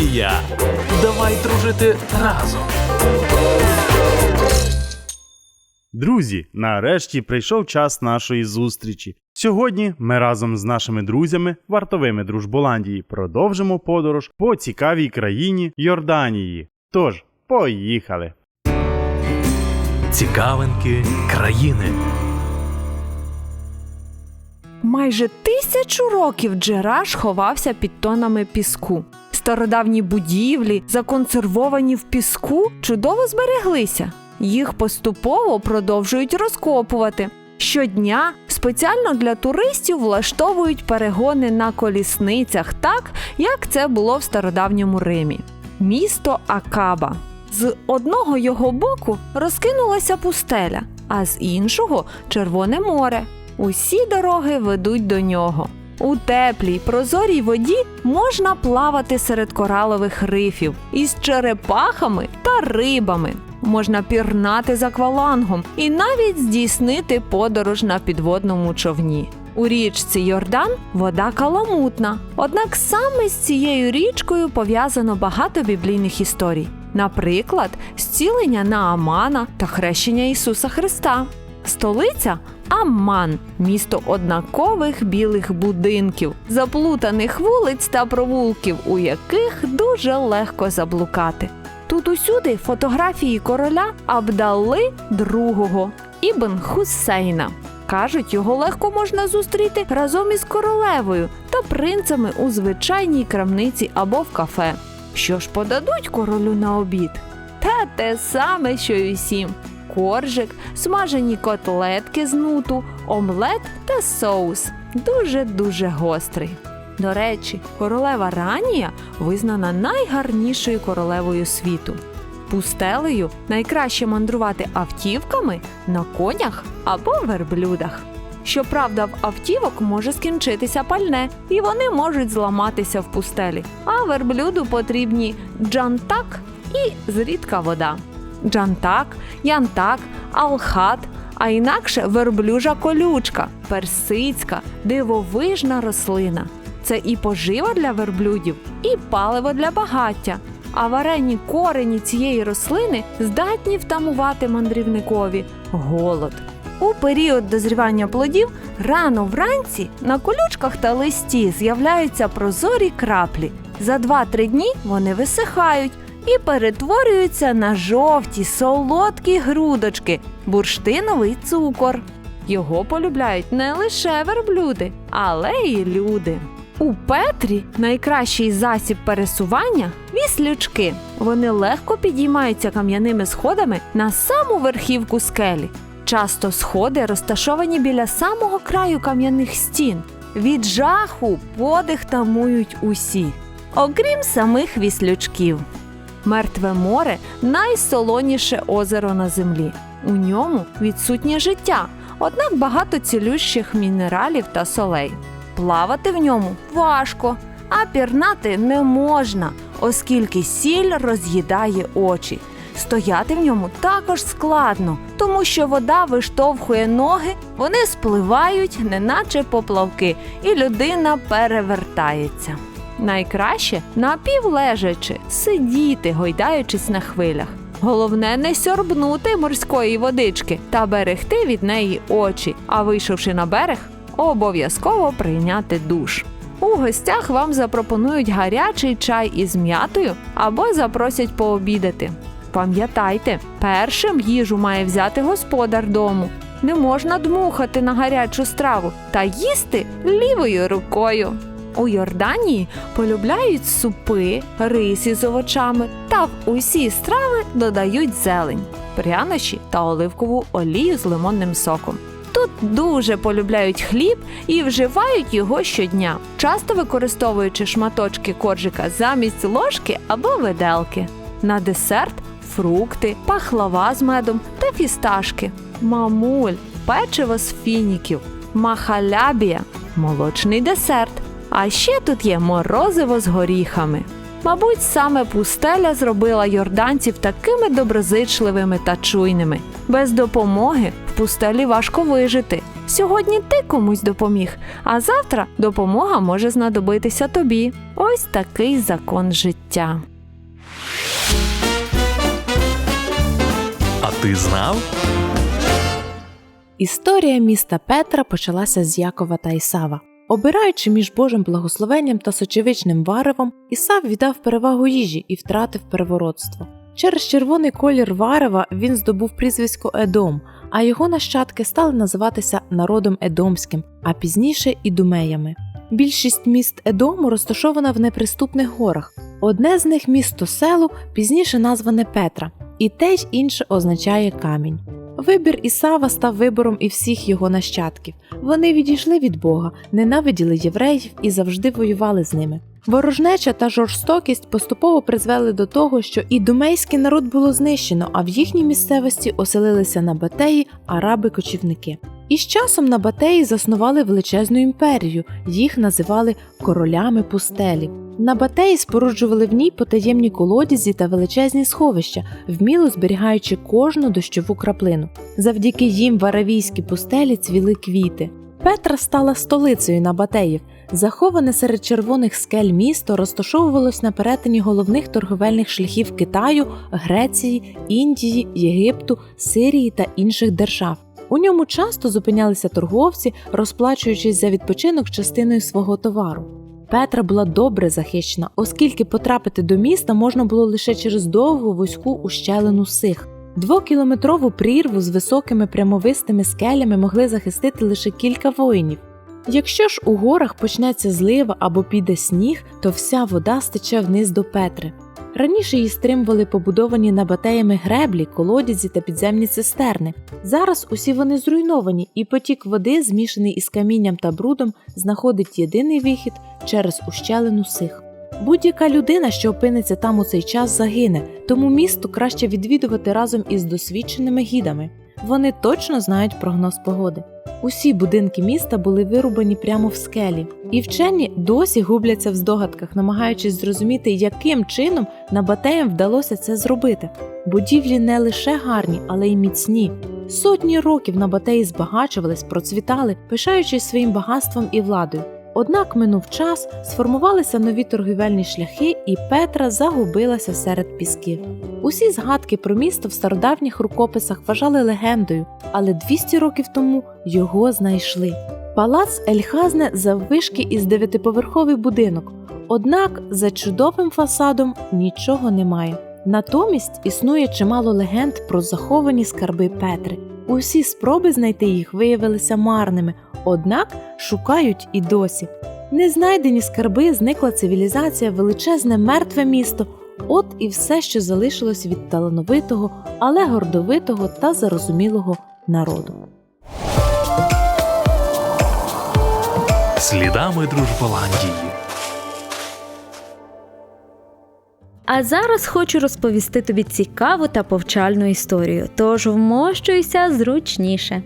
Голландія. Давай дружити разом. Друзі, нарешті прийшов час нашої зустрічі. Сьогодні ми разом з нашими друзями, вартовими Дружболандії, продовжимо подорож по цікавій країні Йорданії. Тож, поїхали! Цікавинки країни. Майже тисячу років Джераш ховався під тонами піску. Стародавні будівлі, законсервовані в піску, чудово збереглися. Їх поступово продовжують розкопувати. Щодня спеціально для туристів влаштовують перегони на колісницях, так як це було в стародавньому Римі. Місто Акаба. З одного його боку розкинулася пустеля, а з іншого Червоне море. Усі дороги ведуть до нього. У теплій прозорій воді можна плавати серед коралових рифів із черепахами та рибами. Можна пірнати з аквалангом і навіть здійснити подорож на підводному човні. У річці Йордан вода каламутна. Однак саме з цією річкою пов'язано багато біблійних історій. Наприклад, зцілення на Амана та хрещення Ісуса Христа. Столиця Амман місто однакових білих будинків, заплутаних вулиць та провулків, у яких дуже легко заблукати. Тут усюди фотографії короля Абдалли II Ібн Хусейна. Кажуть, його легко можна зустріти разом із королевою та принцами у звичайній крамниці або в кафе. Що ж подадуть королю на обід? Та те саме, що й усім: коржик, смажені котлетки з нуту, омлет та соус. Дуже-дуже гострий. До речі, королева Ранія визнана найгарнішою королевою світу. Пустелею найкраще мандрувати автівками на конях або верблюдах. Щоправда, в автівок може скінчитися пальне, і вони можуть зламатися в пустелі. А верблюду потрібні джантак і зрідка вода. Джантак, янтак, алхат, а інакше верблюжа колючка, персидська, дивовижна рослина. Це і пожива для верблюдів, і паливо для багаття. А варені корені цієї рослини здатні втамувати мандрівникові голод. У період дозрівання плодів рано вранці на колючках та листі з'являються прозорі краплі. За 2-3 дні вони висихають і перетворюються на жовті солодкі грудочки, бурштиновий цукор. Його полюбляють не лише верблюди, але й люди. У Петрі найкращий засіб пересування віслючки. Вони легко підіймаються кам'яними сходами на саму верхівку скелі. Часто сходи розташовані біля самого краю кам'яних стін. Від жаху подих тамують усі, окрім самих віслючків. Мертве море найсолоніше озеро на землі. У ньому відсутнє життя, однак багато цілющих мінералів та солей. Плавати в ньому важко, а пірнати не можна, оскільки сіль роз'їдає очі. Стояти в ньому також складно, тому що вода виштовхує ноги, вони спливають, неначе поплавки, і людина перевертається. Найкраще напівлежачи, сидіти, гойдаючись на хвилях. Головне не сьорбнути морської водички та берегти від неї очі, а вийшовши на берег, обов'язково прийняти душ. У гостях вам запропонують гарячий чай із м'ятою або запросять пообідати. Пам'ятайте, першим їжу має взяти господар дому. Не можна дмухати на гарячу страву та їсти лівою рукою. У Йорданії полюбляють супи, рис із овочами та в усі страви додають зелень, прянощі та оливкову олію з лимонним соком. Тут дуже полюбляють хліб і вживають його щодня, часто використовуючи шматочки коржика замість ложки або виделки. На десерт фрукти, пахлава з медом та фісташки, мамуль, печиво з фініків, махалябія, молочний десерт. А ще тут є морозиво з горіхами. Мабуть, саме пустеля зробила йорданців такими доброзичливими та чуйними. Без допомоги в пустелі важко вижити. Сьогодні ти комусь допоміг, а завтра допомога може знадобитися тобі. Ось такий закон життя. А ти знав? Історія міста Петра почалася з Якова та Ісава. Обираючи між Божим благословенням та сочевичним варевом, Ісав віддав перевагу їжі і втратив переворотство. Через червоний колір варева він здобув прізвисько Едом, а його нащадки стали називатися народом Едомським, а пізніше ідумеями. Більшість міст Едому розташована в неприступних горах. Одне з них місто селу, пізніше назване Петра, і те й інше означає камінь. Вибір Ісава став вибором і всіх його нащадків. Вони відійшли від Бога, ненавиділи євреїв і завжди воювали з ними. Ворожнеча та жорстокість поступово призвели до того, що і думейський народ було знищено, а в їхній місцевості оселилися на Батеї араби-кочівники. І з часом на Батеї заснували величезну імперію, їх називали королями пустелі. На Батеї споруджували в ній потаємні колодязі та величезні сховища, вміло зберігаючи кожну дощову краплину. Завдяки їм в аравійській пустелі цвіли квіти. Петра стала столицею Набатеїв. Заховане серед червоних скель місто розташовувалось на перетині головних торговельних шляхів Китаю, Греції, Індії, Єгипту, Сирії та інших держав. У ньому часто зупинялися торговці, розплачуючись за відпочинок частиною свого товару. Петра була добре захищена, оскільки потрапити до міста можна було лише через довгу вузьку ущелину сих. Двокілометрову прірву з високими прямовистими скелями могли захистити лише кілька воїнів. Якщо ж у горах почнеться злива або піде сніг, то вся вода стече вниз до Петри. Раніше її стримували побудовані набатеями греблі, колодязі та підземні цистерни. Зараз усі вони зруйновані, і потік води, змішаний із камінням та брудом, знаходить єдиний вихід через ущелину сих. Будь-яка людина, що опиниться там у цей час, загине, тому місто краще відвідувати разом із досвідченими гідами. Вони точно знають прогноз погоди. Усі будинки міста були вирубані прямо в скелі, і вчені досі губляться в здогадках, намагаючись зрозуміти, яким чином набатеям вдалося це зробити. Будівлі не лише гарні, але й міцні. Сотні років набатеї збагачувались, процвітали, пишаючись своїм багатством і владою. Однак минув час, сформувалися нові торгівельні шляхи, і Петра загубилася серед пісків. Усі згадки про місто в стародавніх рукописах вважали легендою, але 200 років тому його знайшли. Палац Ельхазне заввишки із дев'ятиповерховий будинок, однак за чудовим фасадом нічого немає. Натомість існує чимало легенд про заховані скарби Петри. Усі спроби знайти їх виявилися марними, однак шукають і досі. Незнайдені скарби, зникла цивілізація, величезне мертве місто. От і все, що залишилось від талановитого, але гордовитого та зарозумілого народу. Слідами Дружболандії. А зараз хочу розповісти тобі цікаву та повчальну історію, тож вмощуйся зручніше.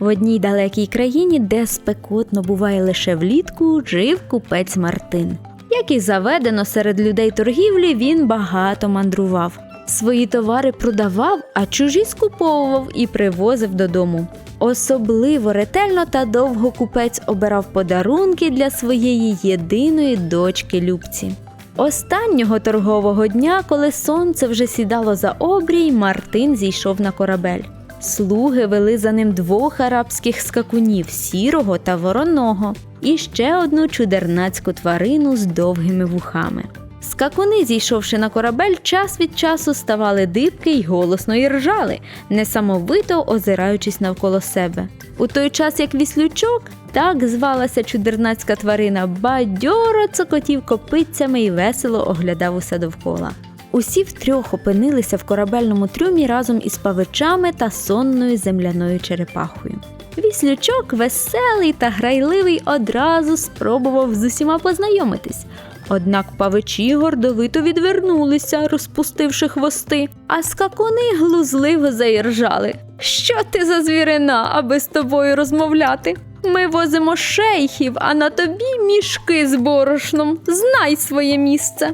В одній далекій країні, де спекотно буває лише влітку, жив купець Мартин. Як і заведено серед людей торгівлі, він багато мандрував. Свої товари продавав, а чужі скуповував і привозив додому. Особливо ретельно та довго купець обирав подарунки для своєї єдиної дочки Любці. Останнього торгового дня, коли сонце вже сідало за обрій, Мартин зійшов на корабель. Слуги вели за ним двох арабських скакунів сірого та вороного, і ще одну чудернацьку тварину з довгими вухами. Скакуни, зійшовши на корабель, час від часу ставали дибки й голосно іржали, несамовито озираючись навколо себе. У той час, як віслючок, так звалася чудернацька тварина, бадьоро цокотів копитцями і весело оглядав усе довкола. Усі втрьох опинилися в корабельному трюмі разом із павичами та сонною земляною черепахою. Віслючок, веселий та грайливий, одразу спробував з усіма познайомитись. Однак павичі гордовито відвернулися, розпустивши хвости, а скакуни глузливо заіржали. Що ти за звірина, аби з тобою розмовляти? Ми возимо шейхів, а на тобі мішки з борошном. Знай своє місце.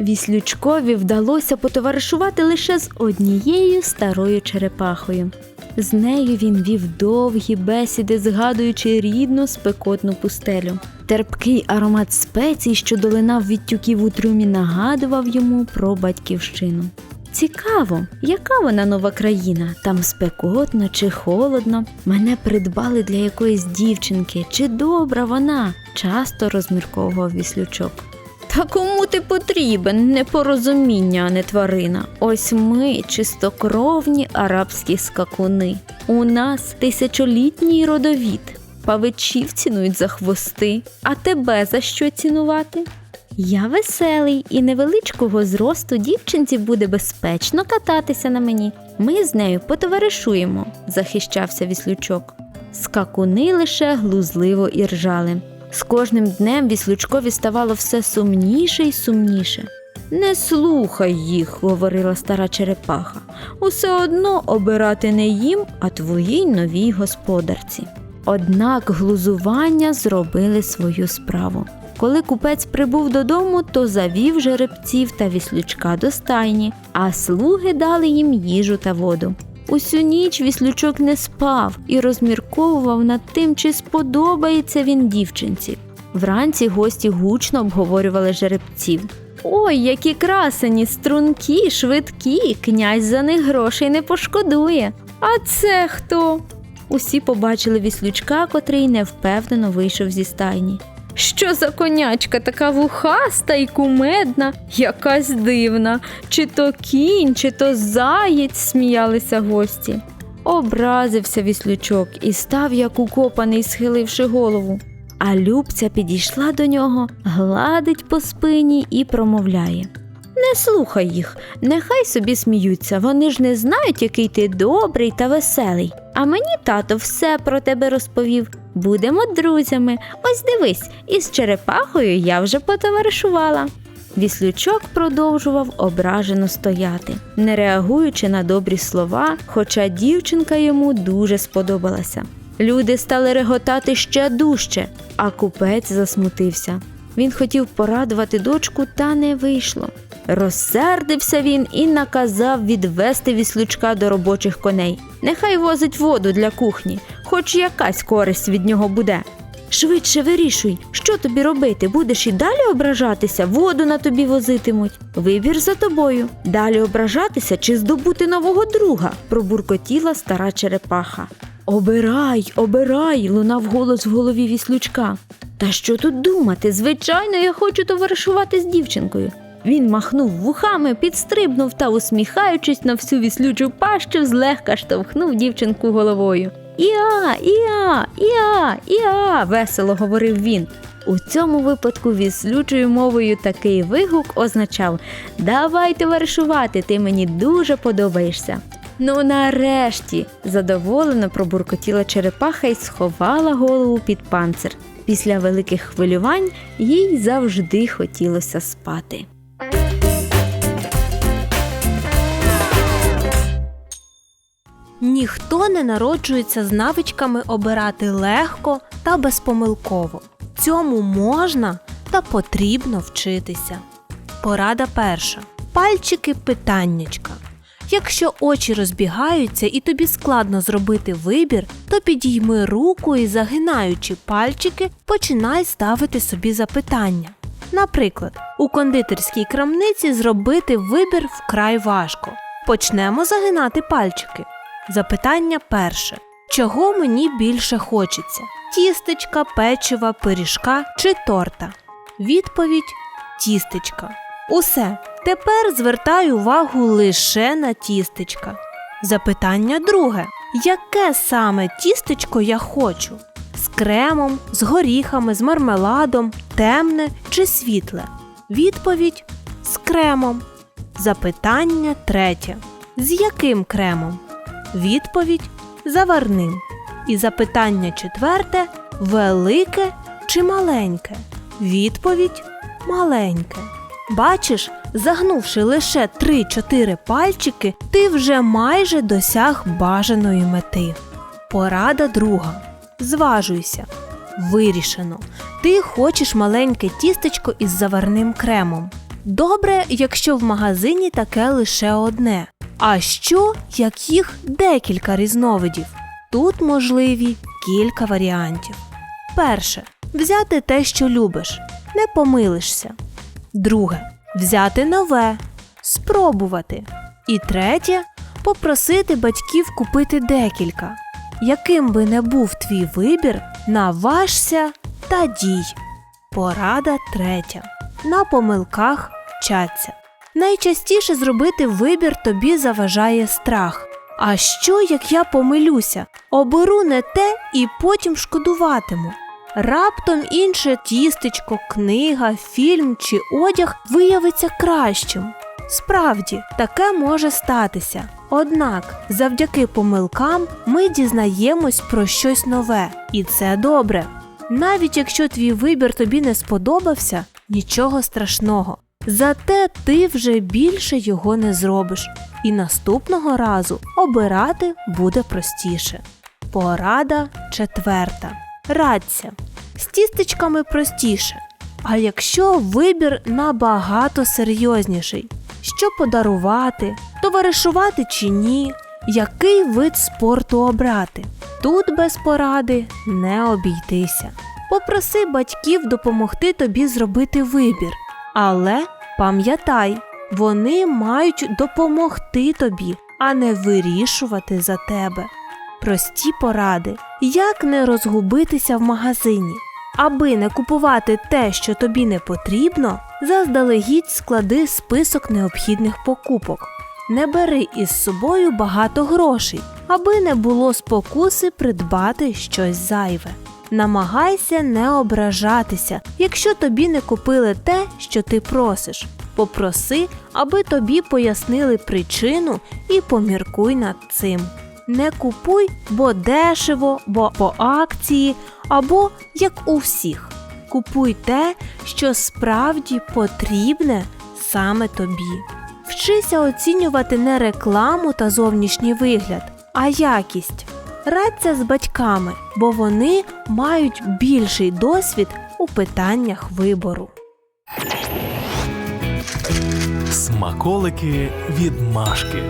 Віслючкові вдалося потоваришувати лише з однією старою черепахою. З нею він вів довгі бесіди, згадуючи рідну спекотну пустелю. Терпкий аромат спецій, що долинав від тюків у трюмі, нагадував йому про батьківщину. Цікаво, яка вона нова країна, там спекотно чи холодно. Мене придбали для якоїсь дівчинки, чи добра вона, часто розмірковував віслючок. Та кому ти потрібен? Непорозуміння, а не тварина. Ось ми чистокровні арабські скакуни. У нас тисячолітній родовід. Павичів цінують за хвости, а тебе за що цінувати? Я веселий і невеличкого зросту дівчинці буде безпечно кататися на мені. Ми з нею потоваришуємо, захищався віслючок. Скакуни лише глузливо іржали. З кожним днем віслючкові ставало все сумніше й сумніше. Не слухай їх, говорила стара черепаха. Усе одно обирати не їм, а твоїй новій господарці. Однак глузування зробили свою справу. Коли купець прибув додому, то завів жеребців та віслючка до стайні, а слуги дали їм їжу та воду. Усю ніч віслючок не спав і розмірковував над тим, чи сподобається він дівчинці. Вранці гості гучно обговорювали жеребців. Ой, які красені, стрункі, швидкі, князь за них грошей не пошкодує. А це хто? Усі побачили віслючка, котрий невпевнено вийшов зі стайні. Що за конячка така вухаста і кумедна, якась дивна, чи то кінь, чи то заєць, сміялися гості. Образився віслючок і став як укопаний, схиливши голову. А Любця підійшла до нього, гладить по спині і промовляє. Не слухай їх, нехай собі сміються, вони ж не знають, який ти добрий та веселий. А мені тато все про тебе розповів. Будемо друзями. Ось дивись, із черепахою я вже потоваришувала. Віслючок продовжував ображено стояти, не реагуючи на добрі слова, хоча дівчинка йому дуже сподобалася. Люди стали реготати ще дужче, а купець засмутився. Він хотів порадувати дочку, та не вийшло. Розсердився він і наказав відвести віслючка до робочих коней. Нехай возить воду для кухні, хоч якась користь від нього буде. Швидше вирішуй, що тобі робити, будеш і далі ображатися, воду на тобі возитимуть. Вибір за тобою. Далі ображатися чи здобути нового друга, пробуркотіла стара черепаха. Обирай, обирай, лунав голос в голові віслючка. Та що тут думати? Звичайно, я хочу товаришувати з дівчинкою. Він махнув вухами, підстрибнув та, усміхаючись на всю віслючу пащу, злегка штовхнув дівчинку головою. Іа, іа, іа, іа, весело говорив він. У цьому випадку віслючою мовою такий вигук означав Давай товаришувати, ти мені дуже подобаєшся. Ну, нарешті, задоволено пробуркотіла черепаха і сховала голову під панцир. Після великих хвилювань їй завжди хотілося спати. Ніхто не народжується з навичками обирати легко та безпомилково. Цьому можна та потрібно вчитися. Порада перша. Пальчики питаннячка. Якщо очі розбігаються і тобі складно зробити вибір, то підійми руку і, загинаючи пальчики, починай ставити собі запитання. Наприклад, у кондитерській крамниці зробити вибір вкрай важко. Почнемо загинати пальчики. Запитання перше. Чого мені більше хочеться? Тістечка, печива, пиріжка чи торта? Відповідь тістечка. Усе. Тепер звертаю увагу лише на тістечка. Запитання друге. Яке саме тістечко я хочу? З кремом, з горіхами, з мармеладом, темне чи світле? Відповідь з кремом. Запитання третє. З яким кремом? Відповідь заварним. І запитання четверте велике чи маленьке? Відповідь маленьке. Бачиш, загнувши лише 3-4 пальчики, ти вже майже досяг бажаної мети. Порада друга. Зважуйся. Вирішено. Ти хочеш маленьке тістечко із заварним кремом. Добре, якщо в магазині таке лише одне. А що, як їх декілька різновидів? Тут можливі кілька варіантів. Перше взяти те, що любиш, не помилишся. Друге взяти нове, спробувати. І третє попросити батьків купити декілька. Яким би не був твій вибір, наважся та дій. Порада третя. На помилках вчаться. Найчастіше зробити вибір тобі заважає страх. А що, як я помилюся? Оберу не те і потім шкодуватиму. Раптом інше тістечко, книга, фільм чи одяг виявиться кращим. Справді, таке може статися. Однак, завдяки помилкам ми дізнаємось про щось нове, і це добре. Навіть якщо твій вибір тобі не сподобався, нічого страшного. Зате ти вже більше його не зробиш, і наступного разу обирати буде простіше. Порада четверта. Радься. З тістечками простіше. А якщо вибір набагато серйозніший, що подарувати, товаришувати чи ні, який вид спорту обрати? Тут без поради не обійтися. Попроси батьків допомогти тобі зробити вибір. Але пам'ятай, вони мають допомогти тобі, а не вирішувати за тебе. Прості поради, як не розгубитися в магазині. Аби не купувати те, що тобі не потрібно, заздалегідь склади список необхідних покупок. Не бери із собою багато грошей, аби не було спокуси придбати щось зайве. Намагайся не ображатися, якщо тобі не купили те, що ти просиш. Попроси, аби тобі пояснили причину і поміркуй над цим. Не купуй, бо дешево, бо по акції, або як у всіх. Купуй те, що справді потрібне саме тобі. Вчися оцінювати не рекламу та зовнішній вигляд, а якість. Радься з батьками, бо вони мають більший досвід у питаннях вибору. Смаколики від Машки.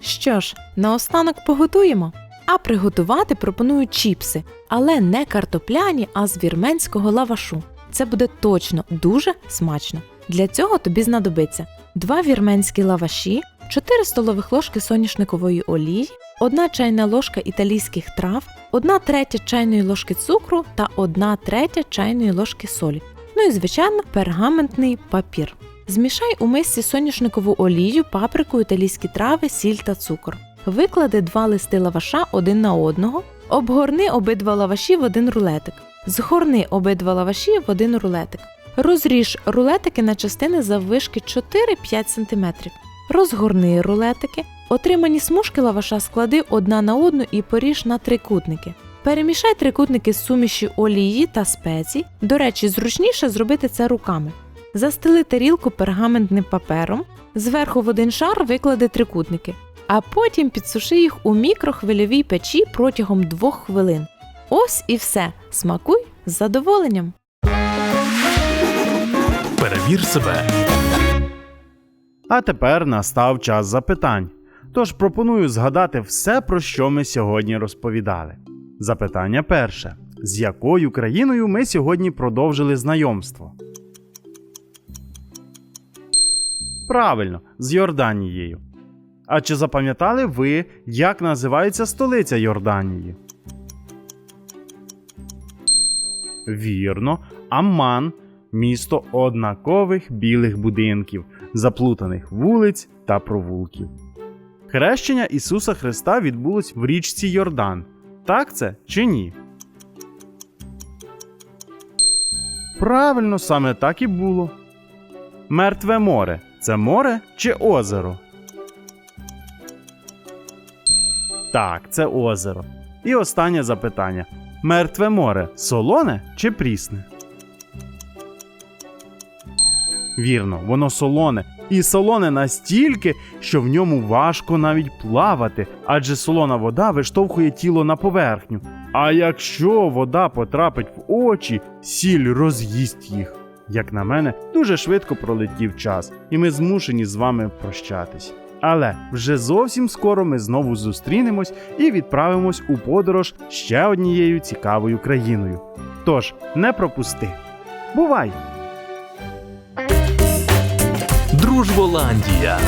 Що ж, наостанок поготуємо. А приготувати пропоную чіпси, але не картопляні, а з вірменського лавашу. Це буде точно дуже смачно. Для цього тобі знадобиться 2 вірменські лаваші, 4 столових ложки соняшникової олії, 1 чайна ложка італійських трав, 1 третя чайної ложки цукру та 1 третя чайної ложки солі. Ну і звичайно пергаментний папір. Змішай у мисці соняшникову олію, паприку, італійські трави, сіль та цукор. Виклади два листи лаваша один на одного, обгорни обидва лаваші в один рулетик. Згорни обидва лаваші в один рулетик. Розріж рулетики на частини заввишки 4-5 см. Розгорни рулетики. Отримані смужки лаваша склади одна на одну і поріж на трикутники. Перемішай трикутники з суміші олії та спецій. До речі, зручніше зробити це руками. Застели тарілку пергаментним папером, зверху в один шар виклади трикутники, а потім підсуши їх у мікрохвильовій печі протягом 2 хвилин. Ось і все. Смакуй з задоволенням. Перевір себе. А тепер настав час запитань. Тож пропоную згадати все, про що ми сьогодні розповідали. Запитання перше: з якою країною ми сьогодні продовжили знайомство? Правильно, з Йорданією. А чи запам'ятали ви, як називається столиця Йорданії? Вірно, Амман місто однакових білих будинків, заплутаних вулиць та провулків. Хрещення Ісуса Христа відбулось в річці Йордан. Так це чи ні? Правильно, саме так і було. Мертве море це море чи озеро? Так, це озеро. І останнє запитання: Мертве море солоне чи прісне? Вірно, воно солоне. І солоне настільки, що в ньому важко навіть плавати, адже солона вода виштовхує тіло на поверхню. А якщо вода потрапить в очі, сіль роз'їсть їх. Як на мене, дуже швидко пролетів час, і ми змушені з вами прощатись. Але вже зовсім скоро ми знову зустрінемось і відправимось у подорож ще однією цікавою країною. Тож не пропусти. Бувай! Дружболандія.